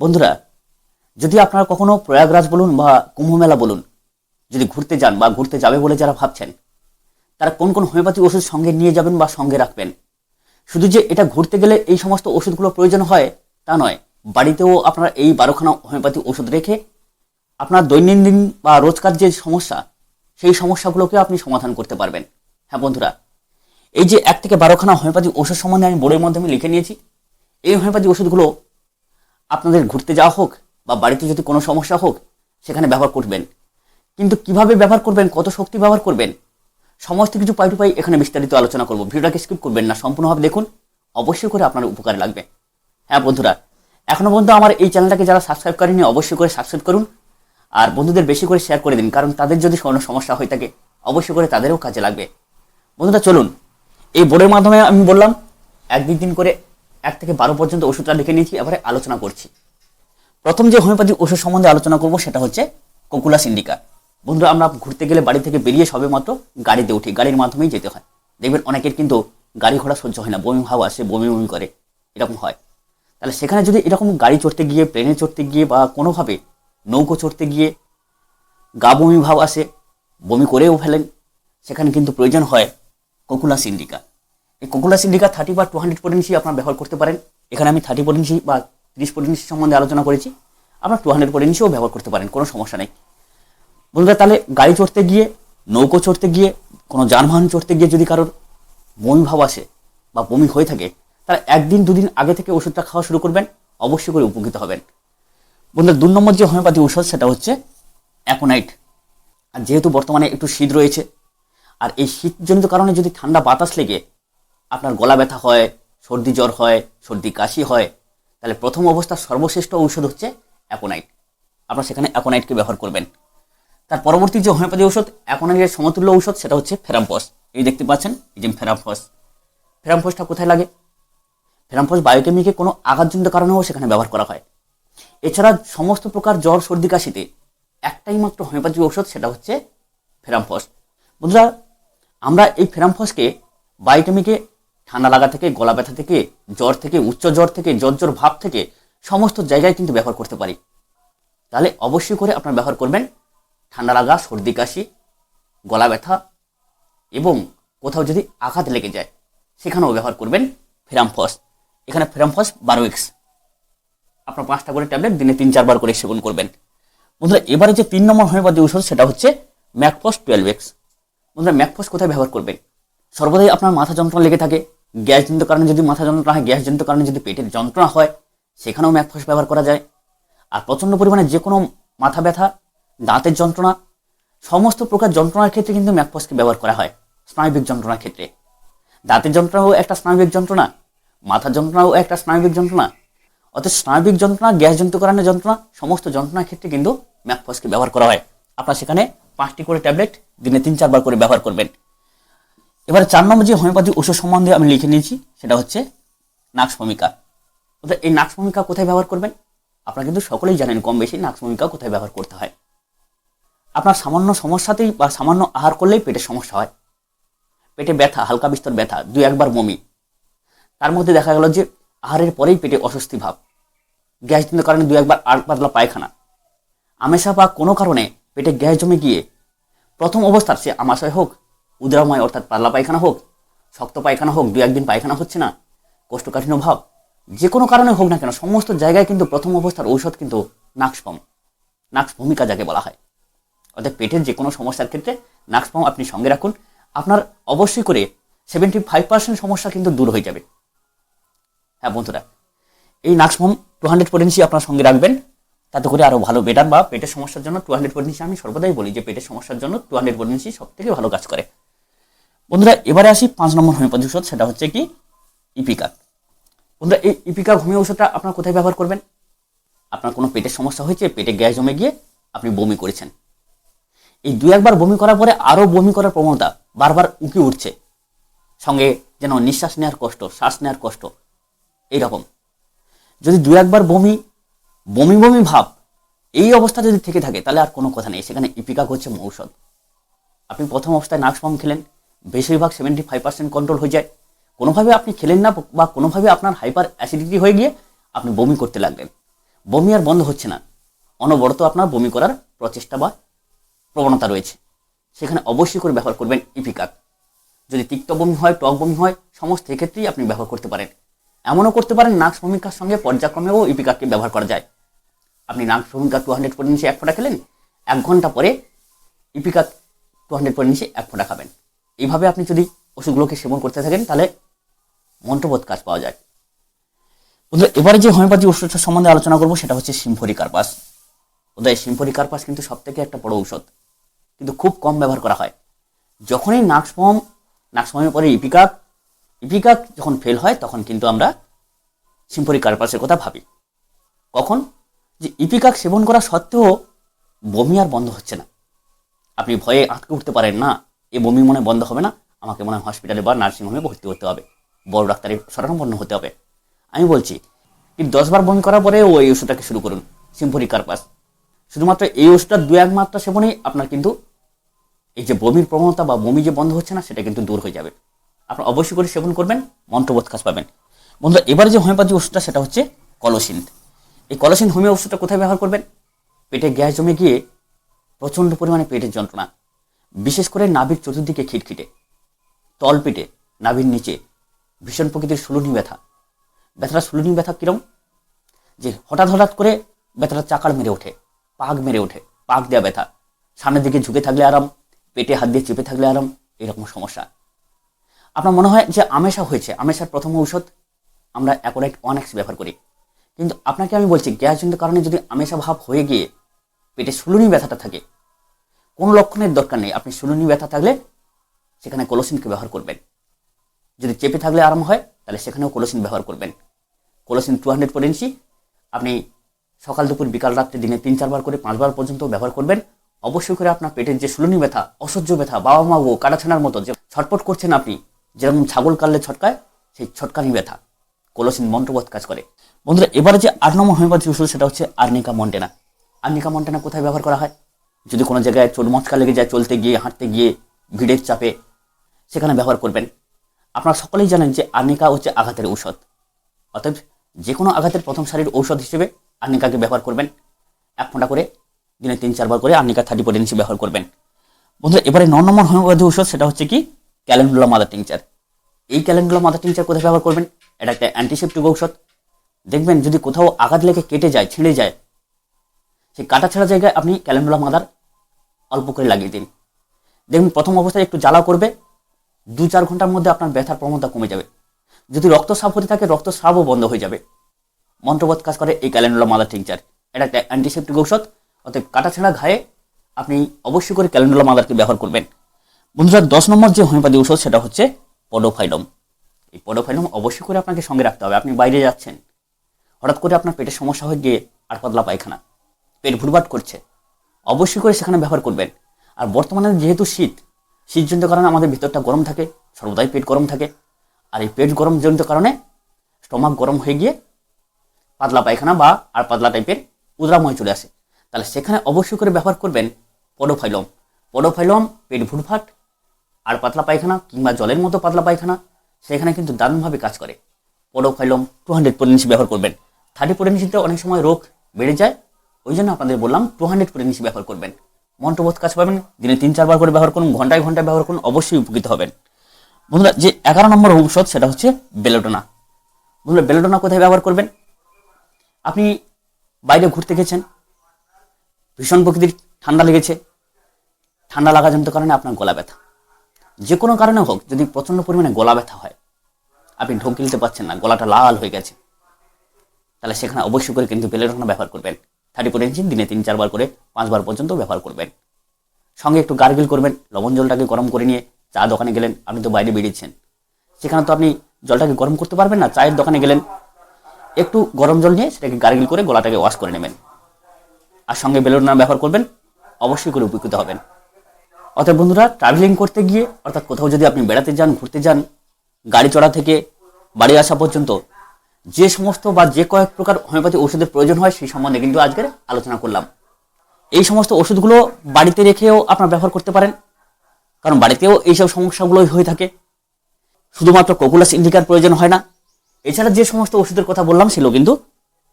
বন্ধুরা, যদি আপনারা কখনো প্রয়াগরাজ বলুন বা কুম্ভ মেলা বলুন, যদি ঘুরতে যান বা ঘুরতে যাবে বলে যারা ভাবছেন, তারা কোন কোন হোমিওপ্যাথি ওষুধ সঙ্গে নিয়ে যাবেন বা সঙ্গে রাখবেন? শুধু যে এটা ঘুরতে গেলে এই সমস্ত ওষুধগুলো প্রয়োজন হয় তা নয়, বাড়িতেও আপনারা এই বারোখানা হোমিওপ্যাথি ওষুধ রেখে আপনার দৈনন্দিন বা রোজকার যে সমস্যা, সেই সমস্যাগুলোকে আপনি সমাধান করতে পারবেন। হ্যাঁ বন্ধুরা, এই যে এক থেকে বারোখানা হোমিওপ্যাথি ওষুধ সম্বন্ধে আমি বোর্ডের মাধ্যমে লিখে নিয়েছি, এই হোমিওপ্যাথি ওষুধগুলো আপনাদের ঘুরতে যাওয়া হোক বা বাড়িতে যদি কোনো সমস্যা হোক, সেখানে ব্যবহার করবেন। কিন্তু কীভাবে ব্যবহার করবেন, কত শক্তি ব্যবহার করবেন, সমস্ত কিছু পাই টু পাই এখানে বিস্তারিত আলোচনা করব। ভিডিওটাকে স্কিপ করবেন না, সম্পূর্ণভাবে দেখুন, অবশ্যই করে আপনার উপকারে লাগবে। হ্যাঁ বন্ধুরা, এখনও পর্যন্ত আমার এই চ্যানেলটাকে যারা সাবস্ক্রাইব করেনি, অবশ্যই করে সাবস্ক্রাইব করুন। আর বন্ধুদের বেশি করে শেয়ার করে দিন, কারণ তাদের যদি কোনো সমস্যা হয়ে থাকে, অবশ্যই করে তাদেরও কাজে লাগবে। বন্ধুরা, চলুন। এই বোর্ডের মাধ্যমে আমি বললাম একদিন দিন করে এক থেকে বারো পর্যন্ত ওষুধটা লিখে নিয়েছি, এবারে আলোচনা করছি। প্রথম যে হোমিওপ্যাথি ওষুধ সম্বন্ধে আলোচনা করব সেটা হচ্ছে কোকুলাস ইন্ডিকা বন্ধুরা, আমরা ঘুরতে গেলে বাড়ি থেকে বেরিয়ে সবে মাত্র গাড়িতে উঠি, গাড়ির মাধ্যমেই যেতে হয়। দেখবেন অনেকের কিন্তু গাড়ি ঘোড়া সহ্য হয় না, বমি ভাব আসে, বমি বমি করে, এরকম হয়। তাহলে সেখানে যদি এরকম গাড়ি চড়তে গিয়ে, প্লেনে চড়তে গিয়ে বা কোনোভাবে নৌকো চড়তে গিয়ে গা বমি ভাব আসে, বমি করেও ফেলেন, সেখানে কিন্তু প্রয়োজন হয় কোকুলাস ইন্ডিকা এই কোকুলাস ইন্ডিকা থার্টি বা টু হান্ড্রেড পোটেন্সি আপনারা ব্যবহার করতে পারেন। এখানে আমি থার্টি পোটেন্সি বা তিরিশ পোটেন্সি সম্বন্ধে আলোচনা করেছি। আপনার টু হান্ড্রেড পোটেন্সিও ব্যবহার করতে পারেন, কোনো সমস্যা নেই। বন্ধুরা, তাহলে গাড়ি চড়তে গিয়ে, নৌকো চড়তে গিয়ে, কোনো যানবাহন চড়তে গিয়ে যদি কারোর বমি ভাব আসে বা বমি হয়ে থাকে, তাহলে একদিন দুদিন আগে থেকে ওষুধটা খাওয়া শুরু করবেন, অবশ্যই করে উপকৃত হবেন। বন্ধুরা, দু নম্বর যে হোমিওপ্যাথি ওষুধ সেটা হচ্ছে অ্যাকোনাইট আর যেহেতু বর্তমানে একটু শীত রয়েছে, আর এই শীতজনিত কারণে যদি ঠান্ডা বাতাস লেগে আপনার গলা ব্যথা হয়, সর্দি জ্বর হয়, সর্দি কাশি হয়, তাহলে প্রথম অবস্থার সর্বশ্রেষ্ঠ ঔষধ হচ্ছে অ্যাকোনাইট আপনারা সেখানে অ্যাকোনাইটকে ব্যবহার করবেন। তার পরবর্তী যে হোমিওপ্যাথি ঔষধ অ্যাকোনাইটের সমতুল্য ঔষধ, সেটা হচ্ছে ফেরাম্পস এই দেখতে পাচ্ছেন, এই যে ফেরাম্পস ফেরাম্পসটা কোথায় লাগে? ফেরাম্পস বায়োকেমিকে কোনো আঘাতজনিত কারণেও সেখানে ব্যবহার করা হয়। এছাড়া সমস্ত প্রকার জ্বর, সর্দি, কাশিতে একটাই মাত্র হোমিওপ্যাথি ঔষধ, সেটা হচ্ছে ফেরাম্পস বন্ধুরা, আমরা এই ফেরাম্পসকে বায়োকেমিকে ঠান্ডা লাগা থেকে, গলা ব্যথা থেকে, জ্বর থেকে, উচ্চ জ্বর থেকে জ্বর জ্বর ভাব থেকে সমস্ত জায়গায় কিন্তু ব্যবহার করতে পারি। তাহলে অবশ্যই করে আপনারা ব্যবহার করবেন ঠান্ডা লাগা, সর্দি, কাশি, গলা ব্যথা এবং কোথাও যদি আঘাত লেগে যায়, সেখানেও ব্যবহার করবেন ফেরামফস। এখানে ফেরামফস বারো এক্স আপনার পাঁচটা করে ট্যাবলেট দিনে তিন, চারবার করে সেবন করবেন। বন্ধুরা, এবারে যে তিন নম্বর হোমিওপ্যাথি ওষুধ সেটা হচ্ছে ম্যাকফস টুয়েলভ এক্স বন্ধুরা, ম্যাকফস কোথায় ব্যবহার করবেন? সর্বদাই আপনার মাথা যন্ত্রণা লেগে থাকে গ্যাসজনিত কারণে যদি মাথা যন্ত্রণা হয় গ্যাস গ্যাসজনিত কারণে যদি পেটের যন্ত্রণা হয়, সেখানেও ম্যাকফস ব্যবহার করা যায়। আর প্রচণ্ড পরিমাণে যে কোনো মাথা ব্যথা, দাঁতের যন্ত্রণা, সমস্ত প্রকার যন্ত্রণার ক্ষেত্রে কিন্তু ম্যাকফসকে ব্যবহার করা হয়, স্নায়বিক যন্ত্রণার ক্ষেত্রে। দাঁতের যন্ত্রণাও একটা স্নায়বিক যন্ত্রণা মাথার যন্ত্রণাও একটা স্নায়বিক যন্ত্রণা। অর্থাৎ স্নায়বিক যন্ত্রণা গ্যাস কারণে যন্ত্রণা, সমস্ত যন্ত্রণার ক্ষেত্রে কিন্তু ম্যাকফসকে ব্যবহার করা হয়। আপনার সেখানে পাঁচটি করে ট্যাবলেট দিনে তিন চারবার করে ব্যবহার করবেন। এবারে চার নম্বর যে হোমিওপ্যাথি ওষুধ সম্বন্ধে আমি লিখে নিয়েছি, সেটা হচ্ছে নাক্স ভূমিকা অর্থাৎ এই নাক্স ভূমিকা কোথায় ব্যবহার করবেন? আপনারা কিন্তু সকলেই জানেন, কম বেশি নাক্স ভূমিকা কোথায় ব্যবহার করতে হয়। আপনার সামান্য সমস্যাতেই বা সামান্য আহার করলেই পেটের সমস্যা হয়। পেটে ব্যথা, হালকা বিস্তর ব্যথা দুই একবার বমি। তার মধ্যে দেখা গেল যে আহারের পরেই পেটে অস্বস্তি ভাব। গ্যাস গ্যাসজনিত কারণে দু একবার আর পাতলা পায়খানা। আমেশা বা কোনো কারণে পেটে গ্যাস জমে গিয়ে প্রথম অবস্থার সে আমাশয় হোক উদরাময় অর্থাৎ পাতলা পায়খানা হোক, শক্ত পায়খানা হোক দু একদিন পায়খানা হচ্ছে না, কোষ্ঠকাঠিন্য ভাব, যে কোনো কারণে হোক না কেন, সমস্ত জায়গায় কিন্তু প্রথম অবস্থার ঔষধ কিন্তু নাক্সপম নাক্স ভূমিকা যাকে বলা হয়। অর্থাৎ পেটের যে কোনো সমস্যার ক্ষেত্রে নাক্সপম আপনি সঙ্গে রাখুন। আপনার অবশ্যই করে সেভেন্টি ফাইভ পার্সেন্ট সমস্যা কিন্তু দূর হয়ে যাবে। হ্যাঁ বন্ধুরা, এই নাক্সপম টু হান্ড্রেড পোটেন্সি আপনার সঙ্গে রাখবেন। তাতে করে আরও ভালো বেটার বা পেটের সমস্যার জন্য টু হান্ড্রেড পোটেন্সি আমি সর্বদাই বলি যে পেটের সমস্যার জন্য টু হান্ড্রেড পোটেন্সি সব থেকে ভালো কাজ করে। বন্ধুরা, এবারে আসি পাঁচ নম্বর হোমিওপ্যাথি ওষুধ সেটা হচ্ছে কি? ইপিকা বন্ধুরা, এই ইপিকা হোমিও ওষুধটা আপনার কোথায় ব্যবহার করবেন? আপনার কোনো পেটের সমস্যা হয়েছে, পেটে গ্যাস জমে গিয়ে আপনি বমি করেছেন। এই দু একবার বমি করার পরে আরও বমি করার প্রবণতা বারবার উঁকি উঠছে। সঙ্গে যেন নিঃশ্বাস নেওয়ার কষ্ট, শ্বাস নেওয়ার কষ্ট, এইরকম। যদি দু একবার বমি বমি বমি ভাব এই অবস্থা যদি থেকে থাকে, তাহলে আর কোনো কথা নেই। সেখানে ইপিকাক হচ্ছে ঔষধ। আপনি প্রথম অবস্থায় নাক্সফাম খেলেন বেশিরভাগ সেভেন্টি ফাইভ পার্সেন্ট কন্ট্রোল হয়ে যায়। কোনোভাবে আপনি খেলেন না বা কোনোভাবে আপনার হাইপার অ্যাসিডিটি হয়ে গিয়ে আপনি বমি করতে লাগলেন। বমি আর বন্ধ হচ্ছে না। অনবরত আপনার বমি করার প্রচেষ্টা বা প্রবণতা রয়েছে। সেখানে অবশ্যই করে ব্যবহার করবেন ইপিকাক যদি তিক্ত বমি হয়, টক বমি হয়, সমস্ত ক্ষেত্রেই আপনি ব্যবহার করতে পারেন। এমনও করতে পারেন নাক ভূমিকার সঙ্গে পর্যায়ক্রমেও ইপিকাককে ব্যবহার করা যায়। আপনি নাক ভূমিকা টু হান্ড্রেড পরে নিচে এক ফোঁটা খেলেন, এক ঘণ্টা পরে ইপিকাক টু হান্ড্রেড পরে নিচে এক ফোঁটা খাবেন। এইভাবে আপনি যদি ওষুধগুলোকে সেবন করতে থাকেন, তাহলে মন্ত্রবোধ কাজ পাওয়া যায়। বন্ধুরা, এবারে যে হোমিওপ্যাথি ওষুধটা সম্বন্ধে আলোচনা করব, সেটা হচ্ছে সিম্ফরি কার্পাস। ওদের সিম্ফরি কার্পাস কিন্তু সব থেকে একটা বড় ঔষধ, কিন্তু খুব কম ব্যবহার করা হয়। যখনই নাক্সফম নাক্সফমের পরে ইপিকাক ইপিকাক যখন ফেল হয়, তখন কিন্তু আমরা সিম্ফরি কার্পাসের কথা ভাবি। কখন? যে ইপিকাক সেবন করা সত্ত্বেও বমি আর বন্ধ হচ্ছে না। আপনি ভয়ে আটকে উঠতে পারেন না। এ বমি মনে বন্ধ হবে না। আমাকে মনে হয় হসপিটালে বা নার্সিংহোমে ভর্তি হতে হবে। বড় ডাক্তারের শরণাপন্ন হতে হবে। আমি বলছি কিন্তু দশবার বমি করার পরে ওই ওষুধটাকে শুরু করুন সিম্ফরি কার্পাস শুধুমাত্র এই ওষুধটা দু এক মাত্রা সেবনেই আপনার কিন্তু এই যে বমির প্রবণতা বা বমি যে বন্ধ হচ্ছে না, সেটা কিন্তু দূর হয়ে যাবে। আপনার অবশ্যই করে সেবন করবেন, মন্ত্রবোধ কাজ পাবেন। বন্ধুরা, এবার যে হোমিওপ্যাথি ওষুধটা, সেটা হচ্ছে কলসিন। এই কলসিন হোমিও ওষুধটা কোথায় ব্যবহার করবেন? পেটে গ্যাস জমে গিয়ে প্রচণ্ড পরিমাণে পেটের যন্ত্রণা। বিশেষ করে নাভির চতুর্দিকে খিটখিটে তল পেটে নাভির নিচে, ভীষণ প্রকৃতির সুলুনি ব্যথা। ব্যথাটা সুলুনি ব্যথা কিরম? যে হঠাৎ হঠাৎ করে ব্যথাটা চাকার মেরে ওঠে, পাক মেরে ওঠে, পাক দেওয়া ব্যথা। সামনের দিকে ঝুঁকে থাকলে আরাম, পেটে হাত দিয়ে চেপে থাকলে আরাম, এরকম সমস্যা। আপনার মনে হয় যে আমেশা হয়েছে, আমেশার প্রথম ঔষধ আমরা অ্যাকোরাইট ওয়ান ব্যবহার করি। কিন্তু আপনাকে আমি বলছি গ্যাসজনিত কারণে যদি আমেশা ভাব হয়ে গিয়ে পেটে সুলুনি ব্যথাটা থাকে কোনো লক্ষণের দরকার নেই। আপনি সুলুনি ব্যথা থাকলে সেখানে কোলোসিনকে ব্যবহার করবেন। যদি চেপে থাকলে আরাম হয়, তাহলে সেখানেও কোলোসিন ব্যবহার করবেন। কোলোসিন টু হান্ড্রেড পটেন্সি আপনি সকাল দুপুর, বিকাল রাত্রে, দিনে তিন, চারবার করে, পাঁচবার পর্যন্ত ব্যবহার করবেন। অবশ্যই করে আপনার পেটের যে সুলুনি ব্যথা, অসহ্য ব্যথা বাবা মা গো কাটাছানার মতো যে ছটপট করছেন আপনি, যেরকম ছাগল কাটলে ছটকায়, সেই ছটকানি ব্যথা, কোলোসিন মন্ত্রবোধ কাজ করে। বন্ধুরা, এবারে যে আট নম্বর হোমিওপ্যাথি ওষুধ, সেটা হচ্ছে আর্নিকা মন্টেনা। আর্নিকা মন্টেনা কোথায় ব্যবহার করা হয়? যদি কোনো জায়গায় চোট মচকা লেগে যায় চলতে গিয়ে, হাঁটতে গিয়ে, ভিড়ের চাপে, সেখানে ব্যবহার করবেন। আপনারা সকলেই জানেন যে আর্নিকা হচ্ছে আঘাতের ঔষধ। অতএব যে কোনো আঘাতের প্রথম সারির ঔষধ হিসেবে আর্নিকাকে ব্যবহার করবেন। এক ফোঁটা করে, দিনে তিন, চারবার করে আর্নিকা থার্টি পোটেন্সি ব্যবহার করবেন। বন্ধুরা, এবারে ন নম্বর হোমিওপ্যাথি ঔষধ, সেটা হচ্ছে কি? Calendula mother tincture. এই ক্যালেন্ডুলা মাদার টিংচার কোথায় ব্যবহার করবেন? এটা একটা অ্যান্টিসেপ্টিক ঔষধ। দেখবেন যদি কোথাও আঘাত লেগে কেটে যায়, ছিঁড়ে যায় সেই কাটা ছেঁড়া জায়গায় আপনি ক্যালেন্ডুলা মাদার অল্প করে লাগিয়ে দিন। দেখুন, প্রথম অবস্থায় একটু জ্বালা করবে দু চার ঘণ্টার মধ্যে আপনার ব্যথার প্রবণতা কমে যাবে। যদি রক্তস্রাব হতে থাকে রক্তস্রাবও বন্ধ হয়ে যাবে। মন্ত্রবোধ কাজ করে এই ক্যালেন্ডুলা মাদার টিংচার এটা একটা অ্যান্টিসেপ্টিক ঔষধ, অতএব কাটাছেঁড়া ঘায়ে আপনি অবশ্যই করে ক্যালেন্ডুলা মাদারকে ব্যবহার করবেন। বন্ধুরা, দশ নম্বর যে হোমিওপ্যাথি ঔষধ, সেটা হচ্ছে পডোফাইলম। এই পডোফাইলম অবশ্যই করে আপনাকে সঙ্গে রাখতে হবে। আপনি বাইরে যাচ্ছেন, হঠাৎ করে আপনার পেটের সমস্যা হয়ে গিয়ে আর পাতলা পায়খানা। পেট ভুটভাট করছে। অবশ্যই করে সেখানে ব্যবহার করবেন। আর বর্তমানে যেহেতু শীত শীতজনিত কারণে আমাদের ভিতরটা গরম থাকে, সর্বদাই পেট গরম থাকে। আর এই পেট গরম জনিত কারণে স্টমাক গরম হয়ে গিয়ে পাতলা পায়খানা বা আর পাতলা টাইপের উদ্রাময় চলে আসে। তাহলে সেখানে অবশ্যই করে ব্যবহার করবেন পডোফাইলম। পডোফাইলম, পেট ভুটভাট আর পাতলা পায়খানা কিংবা জলের মতো পাতলা পায়খানা, সেখানে কিন্তু দারুণভাবে কাজ করে। পডোফাইলম, টু হান্ড্রেড পোটেন্সি ব্যবহার করবেন। থার্টি পোটেন্সিতে অনেক সময় রোগ বেড়ে যায় ওই জন্য আপনাদের বললাম টু হান্ড্রেড পোটেন্সি ব্যবহার করবেন। মন্ত্রবোধ কাজ পাবেন, দিনে তিন চারবার করে ব্যবহার করুন, ঘন্টায় ঘন্টায় ব্যবহার করুন, অবশ্যই উপকৃত হবেন। বন্ধুরা, যে এগারো নম্বর ঔষধ, সেটা হচ্ছে বেলোডোনা বন্ধুরা বেলোডোনা কোথায় ব্যবহার করবেন? আপনি বাইরে ঘুরতে গেছেন, ভীষণ প্রকৃতির ঠান্ডা লেগেছে, ঠান্ডা লাগা লাগাজনিত কারণে আপনার গলা ব্যথা। যে কোনো কারণে হোক, যদি প্রচণ্ড পরিমাণে গলা ব্যথা হয়, আপনি ঢোক গিলতে পারছেন না, গলাটা লাল হয়ে গেছে, তাহলে সেখানে অবশ্যই করে কিন্তু বেলেডোনা ব্যবহার করবেন। থার্টি ফোর ইঞ্চি দিনে তিন, চারবার করে, পাঁচবার পর্যন্ত ব্যবহার করবেন। সঙ্গে একটু গার্গিল করবেন, লবণ জলটাকে গরম করে নিয়ে চা দোকানে গেলেন, আপনি তো বাইরে বেরিয়েছেন। সেখানে তো আপনি জলটাকে গরম করতে পারবেন না, চায়ের দোকানে গেলেন, একটু গরম জল নিয়ে সেটাকে গার্গিল করে গলাটাকে ওয়াশ করে নেবেন। আর সঙ্গে বেলুন না ব্যবহার করবেন, অবশ্যই করে উপকৃত হবেন। অতএব বন্ধুরা ট্রাভেলিং করতে গিয়ে, অর্থাৎ কোথাও যদি আপনি বেড়াতে যান, ঘুরতে যান, গাড়ি চড়া থেকে বাড়ি আসা পর্যন্ত যে সমস্ত বা যে কয়েক প্রকার হোমিওপ্যাথি ওষুধের প্রয়োজন হয় সেই সম্বন্ধে কিন্তু আজকের আলোচনা করলাম। এই সমস্ত ওষুধগুলো বাড়িতে রেখেও আপনার ব্যবহার করতে পারেন, কারণ বাড়িতেও এইসব সমস্যাগুলোই হয়ে থাকে। শুধুমাত্র কোকুলাস ইন্ডিকার প্রয়োজন হয় না, এছাড়া যে সমস্ত ওষুধের কথা বললাম সেগুলো কিন্তু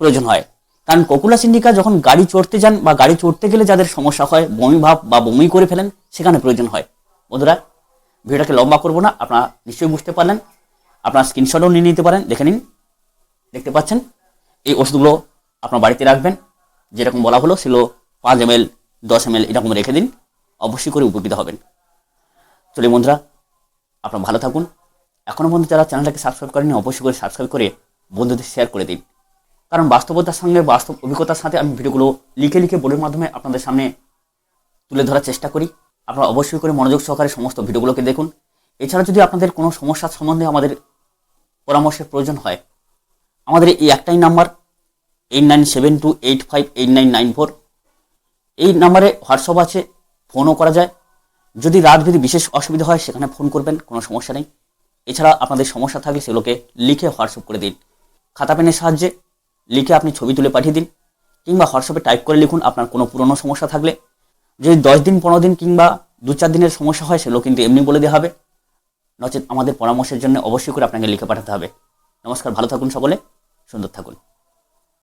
প্রয়োজন হয়। কারণ কোকুলাস ইন্ডিকা যখন গাড়ি চড়তে যান বা গাড়ি চড়তে গেলে যাদের সমস্যা হয়, বমি ভাব বা বমি করে ফেলেন, সেখানে প্রয়োজন হয়। বন্ধুরা, ভিডিওটাকে লম্বা করব না, আপনারা নিশ্চয়ই বুঝতে পারলেন। আপনার স্ক্রিনশটও নিয়ে নিতে পারেন, দেখে নিন। দেখতে পাচ্ছেন? এই ওষুধগুলো আপনার বাড়িতে রাখবেন। যেরকম বলা হলো সেগুলো পাঁচ এম এল দশ এম এল এরকম রেখে দিন। অবশ্যই করে উপকৃত হবেন। চলে বন্ধুরা, আপনারা ভালো থাকুন। এখনও পর্যন্ত যারা চ্যানেলটাকে সাবস্ক্রাইব করেনি অবশ্যই করে সাবস্ক্রাইব করে বন্ধুদের শেয়ার করে দিন। কারণ বাস্তবতার সঙ্গে বাস্তব অভিজ্ঞতার সাথে আমি ভিডিওগুলো লিখে লিখে বলের মাধ্যমে আপনাদের সামনে তুলে ধরার চেষ্টা করি। আপনারা অবশ্যই করে মনোযোগ সহকারে সমস্ত ভিডিওগুলোকে দেখুন। এছাড়া যদি আপনাদের কোনো সমস্যার সম্বন্ধে আমাদের পরামর্শের প্রয়োজন হয় আমাদের এই একটাই number eight nine seven two eight five eight nine nine four এই নাম্বারে হোয়াটসঅ্যাপ আছে ফোনও করা যায়। যদি রাত যদি বিশেষ অসুবিধা হয়, সেখানে ফোন করবেন, কোনো সমস্যা নেই। এছাড়া আপনাদের সমস্যা থাকলে সেগুলোকে লিখে হোয়াটসঅ্যাপ করে দিন। খাতা পেনের সাহায্যে লিখে আপনি ছবি তুলে পাঠিয়ে দিন, কিংবা হোয়াটসঅ্যাপে টাইপ করে লিখুন আপনার কোনো পুরনো সমস্যা থাকলে। যদি দশ দিন, পনেরো দিন, কিংবা দু চার দিনের সমস্যা হয়, সেগুলো কিন্তু এমনি বলে দেওয়া হবে। নচেত আমাদের পরামর্শের জন্য অবশ্যই করে আপনাকে লিখে পাঠাতে হবে। নমস্কার ভালো থাকুন সকলে সুন্দর থাকুন।